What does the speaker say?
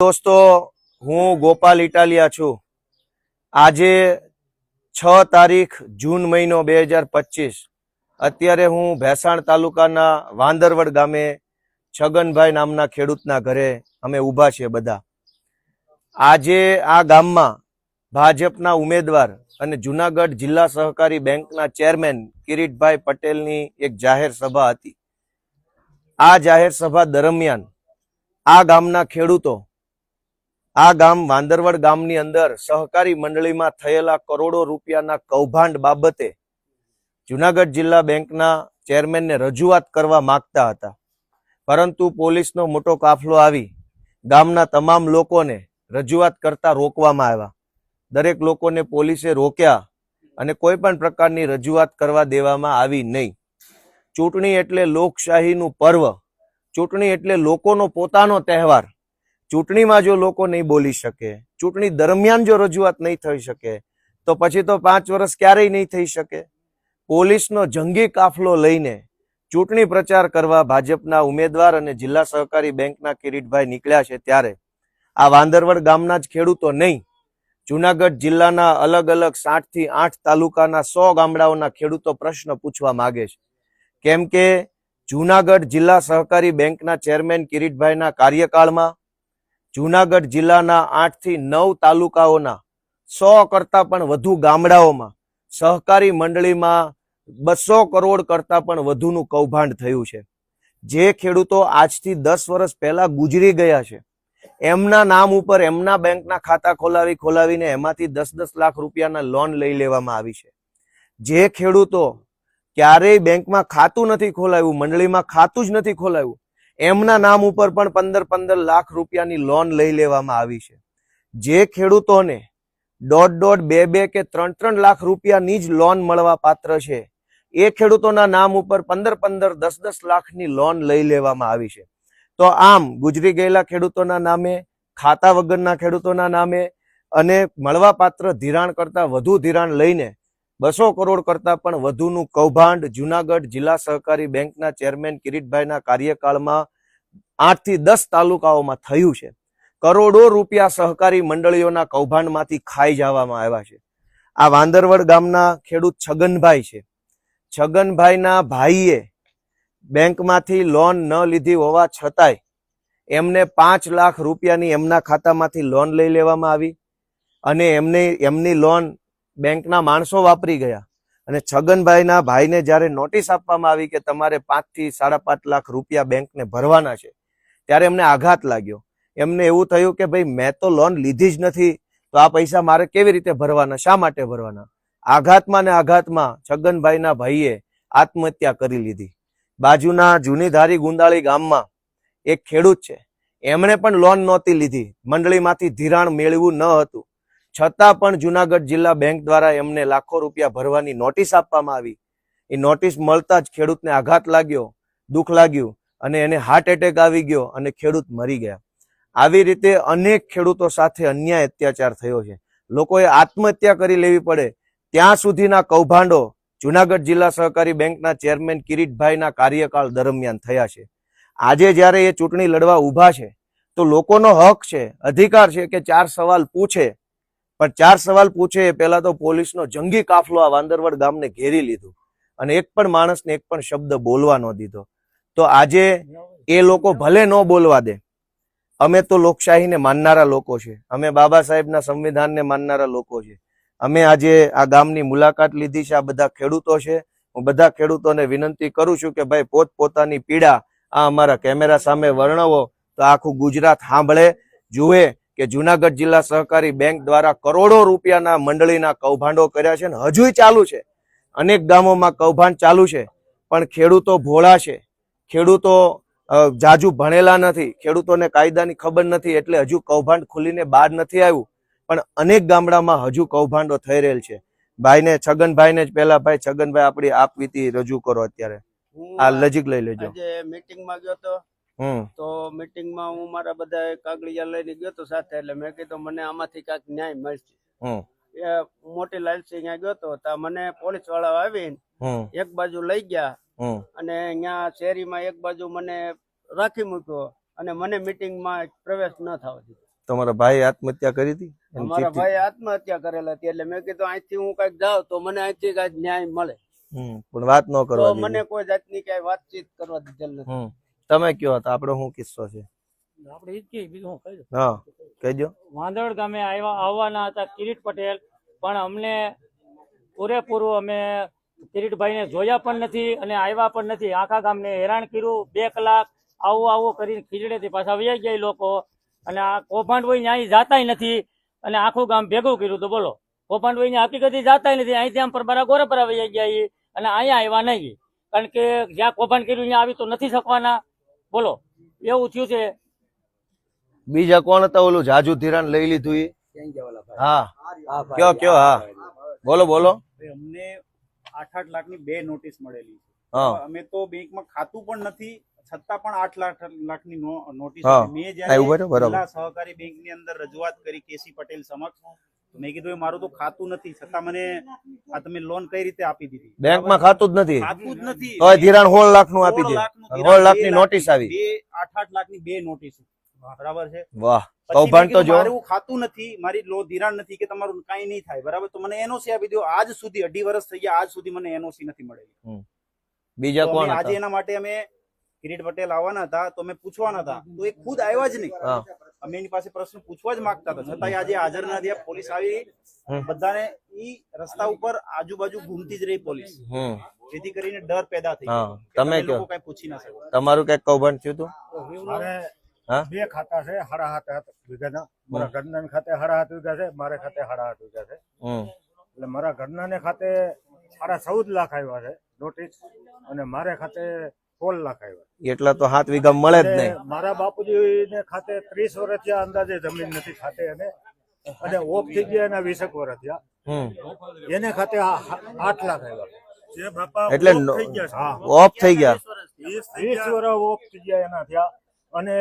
દોસ્તો, હું ગોપાલ ઇટાલિયા છું. આજે છ તારીખ જૂન મહિનો બે હજાર પચીસ. અત્યારે હું ભેસાણ તાલુકાના વાંદરવડ ગામે છગનભાઈ નામના ખેડૂતના ઘરે અમે ઊભા છીએ બધા. આજે આ ગામમાં ભાજપના ઉમેદવાર અને જુનાગઢ જિલ્લા સહકારી બેંકના ચેરમેન કિરીટભાઈ પટેલની એક જાહેર સભા હતી. આ જાહેર સભા દરમિયાન આ ગામના ખેડૂતો આ ગામ વાંદરવડ ગામની અંદર સહકારી મંડળીમાં થયેલા કરોડો રૂપિયાના કૌભાંડ બાબતે જુનાગઢ જિલ્લા બેંકના ચેરમેનને રજૂઆત કરવા માંગતા હતા. પરંતુ પોલીસનો મોટો કાફલો આવી ગામના તમામ લોકોને રજૂઆત કરતા રોકવામાં આવ્યા. દરેક લોકોને પોલીસે રોક્યા અને કોઈ પણ પ્રકારની રજૂઆત કરવા દેવામાં આવી નહીં. ચૂંટણી એટલે લોકશાહીનું પર્વ. ચૂંટણી એટલે લોકોનો પોતાનો તહેવાર. ચૂંટણીમાં જો લોકો નહીં બોલી શકે, ચૂંટણી દરમિયાન જો રજૂઆત નહીં થઈ શકે, તો પછી તો પાંચ વર્ષ ક્યારેય નહીં થઈ શકે. પોલીસનો જંગી કાફલો લઈને ચૂંટણી પ્રચાર કરવા ભાજપના ઉમેદવાર અને જિલ્લા સહકારી બેંકના કિરીટભાઈ નીકળ્યા છે ત્યારે આ વાંદરવડ ગામના જ ખેડૂતો નહીં, જુનાગઢ જિલ્લાના અલગ અલગ સાઠથી આઠ તાલુકાના સો ગામડાઓના ખેડૂતો પ્રશ્ન પૂછવા માગે છે. કેમ કે જુનાગઢ જિલ્લા સહકારી બેંકના ચેરમેન કિરીટભાઈના કાર્યકાળમાં જુનાગઢ જિલ્લાના આઠથી નવ તાલુકાઓના સો કરતા પણ વધુ ગામડાઓમાં સહકારી મંડળીમાં બસો કરોડ કરતા પણ વધુનું કૌભાંડ થયું છે. જે ખેડૂતો આજથી દસ વર્ષ પહેલા ગુજરી ગયા છે. એમના નામ ઉપર એમના બેંકના ખાતા ખોલાવી ખોલાવીને એમાંથી દસ દસ લાખ રૂપિયાના લોન લઈ લેવામાં આવી છે. જે ખેડૂતો ક્યારેય બેંકમાં ખાતું નથી ખોલાવ્યું, મંડળીમાં ખાતું જ નથી ખોલાવ્યું એમના નામ ઉપર પણ પંદર પંદર લાખ રૂપિયાની લોન લઈ લેવામાં આવી છે. જે ખેડૂતોને દોઢ દોઢ બે બે કે ત્રણ ત્રણ લાખ રૂપિયાની જ લોન મળવા પાત્ર છે, એ ખેડૂતોના નામ ઉપર પંદર પંદર દસ દસ લાખની લોન લઈ લેવામાં આવી છે. તો આમ ગુજરી ગયેલા ખેડૂતોના નામે, ખાતા વગરના ખેડૂતોના નામે અને મળવાપાત્ર ધિરાણ કરતાં વધુ ધિરાણ લઈને બસો કરોડ કરતા પણ વધુનું કૌભાંડ જુનાગઢ જિલ્લા સહકારી બેંકના ચેરમેન કિરીટભાઈના કાર્યકાળમાં આઠથી દસ તાલુકાઓમાં થયું છે. કરોડો રૂપિયા સહકારી મંડળીઓના કૌભાંડમાંથી ખાઈ જવામાં આવ્યા છે. આ વાંદરવડ ગામના ખેડૂત છગનભાઈ છે. છગનભાઈના ભાઈએ બેંકમાંથી લોન ન લીધી હોવા છતાંય એમને પાંચ લાખ રૂપિયાની એમના ખાતામાંથી લોન લઈ લેવામાં આવી અને એમને, એમની લોન બેંકના માણસો વાપરી ગયા. અને છગનભાઈના ભાઈને જ્યારે નોટિસ આપવામાં આવી કે તમારે પાંચથી સાડા પાંચ લાખ રૂપિયા બેંકને ભરવાના છે, ત્યારે એમને આઘાત લાગ્યો. એમને એવું થયું કે ભાઈ, મેં તો લોન લીધી જ નથી, તો આ પૈસા મારે કેવી રીતે ભરવાના, શા માટે ભરવાના? આઘાતમાં ને આઘાતમાં છગનભાઈના ભાઈએ આત્મહત્યા કરી લીધી. બાજુના જૂની ધારી ગુંદાળી ગામમાં એક ખેડૂત છે. એમણે પણ લોન નહોતી લીધી. મંડળીમાંથી ધિરાણ મેળવ્યું ન હતું. છતાં પણ જુનાગઢ જિલ્લા બેંક દ્વારા એમને લાખો રૂપિયા ભરવાની નોટિસ આપવામાં આવી. એ નોટિસ મળતા જ ખેડૂતને આઘાત લાગ્યો, દુઃખ લાગ્યું અને એને હાર્ટ એટેક આવી ગયો અને ખેડૂત મરી ગયા. આવી રીતે અનેક ખેડૂતો સાથે અન્યાય અત્યાચાર થયો છે. લોકોએ આત્મહત્યા કરી લેવી પડે. ત્યાં સુધીના કૌભાંડો જુનાગઢ જિલ્લા સહકારી બેંકના ચેરમેન કિરીટભાઈના કાર્યકાળ દરમિયાન થયા છે. આજે જ્યારે એ ચૂંટણી લડવા ઊભા છે, તો લોકોનો હક છે, અધિકાર છે કે ચાર સવાલ પૂછે પણ ચાર સવાલ પૂછે એ પહેલા તો પોલીસનો જંગી કાફલો આ વાંદરવડ ગામને ઘેરી લીધું અને એક પણ માણસને એક પણ શબ્દ બોલવા ન દીધો. તો આજે એ લોકો ભલે ન બોલવા દે, અમે તો લોકશાહીને માનનારા લોકો છે. અમે બાબા સાહેબના સંવિધાનને માનનારા લોકો છે. અમે આજે આ ગામની મુલાકાત લીધી છે, આ બધા ખેડૂતો છે. હું બધા ખેડૂતોને વિનંતી કરું છું કે ભાઈ પોત પોતાની પીડા આ અમારા કેમેરા સામે વર્ણવો, તો આખું ગુજરાત સાંભળે, જુએ કે જુનાગઢ જિલ્લા સહકારી બેંક દ્વારા કરોડો રૂપિયાના મંડળીના કૌભાંડો કર્યા છે ને હજુય ચાલુ છે. અનેક ગામોમાં કૌભાંડ ચાલુ છે પણ ખેડૂતો ભોળા છે. ખેડૂતો જાજુ ભણેલા નથી ખેડૂતોને કાયદાની ખબર નથી એટલે હજુ કૌભાંડ ખુલીને બહાર નથી આવ્યું. પણ અનેક ગામડામાં હજુ કૌભાંડો થઈ રહેલ છે. ભાઈને છગનભાઈને જ પહેલા ભાઈ છગનભાઈ આપણી આપવીતી રજૂ કરો અત્યારે. આ નજીક લઈ લેજો. આજે ગયો તો તો મીટિંગમાં હું મારા બધા કાગળિયા લઈને ગયો તો સાથે એટલે મેં કીધું મને આમાંથી કાંઈક ન્યાય મળશે. એ મોટી લાલસિંહ અહીંયા ગયો તો તા મને પોલીસવાળા આવીને એક બાજુ લઈ ગયા અને અહીંયા શેરીમાં એક બાજુ મને રાખી મૂક્યો અને મને મીટિંગમાં પ્રવેશ ન થવા દીધો. તમારા ભાઈ આત્મહત્યા કરી હતી? મારા ભાઈ આત્મહત્યા કરેલા હતી એટલે મેં કીધું અહીંથી હું કંઈક જાઉં તો મને અહીંથી કંઈક ન્યાય મળે. પણ વાત ન કરો મને કોઈ જાતની કઈ વાતચીત કરવા દીધેલ નથી. તમે કયો હતા? આપણો શું કિસ્સો છે? આપણે ઈ જ કહીએ, બીજું હું કહી દઉં. હા કહેજો વાંદળ ગામે આવ્યા આવવાના હતા કિરીટ પટેલ પણ અમને પૂરેપૂરું અમે કિરીટભાઈને જોયા પણ નથી અને આવ્યા પણ નથી. આખા ગામને હેરાન કર્યું બે કલાક આવું આવું કરીને ખીજડેથી પાછા વહી ગયા ઈ લોકો. અને આ કૌભાંડ હોય ને અહીં જાતાય નથી અને આખું ગામ ભેગું કર્યું તો બોલો. કૌભાંડ હોય ને હકીકતી જાતાય નથી. અહીંથી આમ ગોરે પર વહી ગયા ઈ અને અહીંયા આવ્યા નહીં. કારણ કે જ્યાં કૌભાંડ કર્યું ત્યાં આવી તો નથી શકવાના. બોલો એવું થયું છે? બીજા કોણ હતા ઓલું જાજુ ધિરાણ લઈ લીધું ભાઈ? હા. કયો કયો હા. બોલો બોલો. અમને આઠ આઠ લાખની બે નોટિસ મળેલી છે. હા. અમે તો બેંકમાં ખાતું પણ નથી છતાં પણ આઠ લાખ લાખ નો- નોટિસ મેં જયારે સહકારી બેંક બેંકની અંદર રજૂઆત કરી કેસી પટેલ સમક્ષ મેં કીધું "એ મારું તો ખાતું નથી છતાં મને આ તમે લોન કઈ રીતે આપી દીધી? બેંકમાં ખાતું જ નથી. ખાતું જ નથી. ધિરાણ હોળ લાખનું આપી દીધું હોળ લાખ બે નોટિસ આવી. બે આઠ આઠ લાખની બે નોટિસ બરાબર છે? વાહ. કૌભાંડ તો જો. મારું ખાતું નથી મારી લો ધિરાણ નથી કે તમારું કઈ નહીં થાય. બરાબર? તો મને એનઓસી આપી દો આજ સુધી અઢી વર્ષ થઈ ગયા આજ સુધી મને એનઓસી નથી મળેલી. બીજા કોણ આજે એના માટે અમે કિરીટ પટેલ આવવાના હતા તો અમે પૂછવાના હતા. તો એ ખુદ આવ્યા જ નહીં. અમે એની પાસે પ્રશ્ન પૂછવા જ માંગતા હતા. છતાં આજે હાજર ના થયા પોલીસ આવી બધાને ઈ રસ્તા ઉપર આજુબાજુ ઘૂમતી જ રહી પોલીસ. જેથી કરીને ડર પેદા થઈ તમે લોકો કઈ પૂછી ના શકો તમારું કઈ કૌભાંડ થયું હતું? બે ખાતા છે હાડા હાથ હાથ વીઘાના. મારા ઘરના ખાતે સાડા હાથ વીઘા છે મારે ખાતે સાડા હાથ વીઘા છે. હમ. એટલે મારા ઘરના ખાતે સાડા ચૌદ લાખ આવ્યા છે નોટિસ અને મારે ખાતે સોળ લાખ આવ્યા. એટલા તો હાથ વીઘા મળે જ નહીં. મારા બાપુજી ને ખાતે ત્રીસ વર્ષ થયા અંદાજે જમીન નથી ખાતે અને અને ઓફ થઈ ગયા એના વીસેક વર્ષ થયા. એને ખાતે આઠ લાખ આવ્યા. જે એટલે થઈ ગયા હા. ઓફ થઈ ગયા. વીસ વર્ષ ઓફ થઈ ગયા એના થયા. અને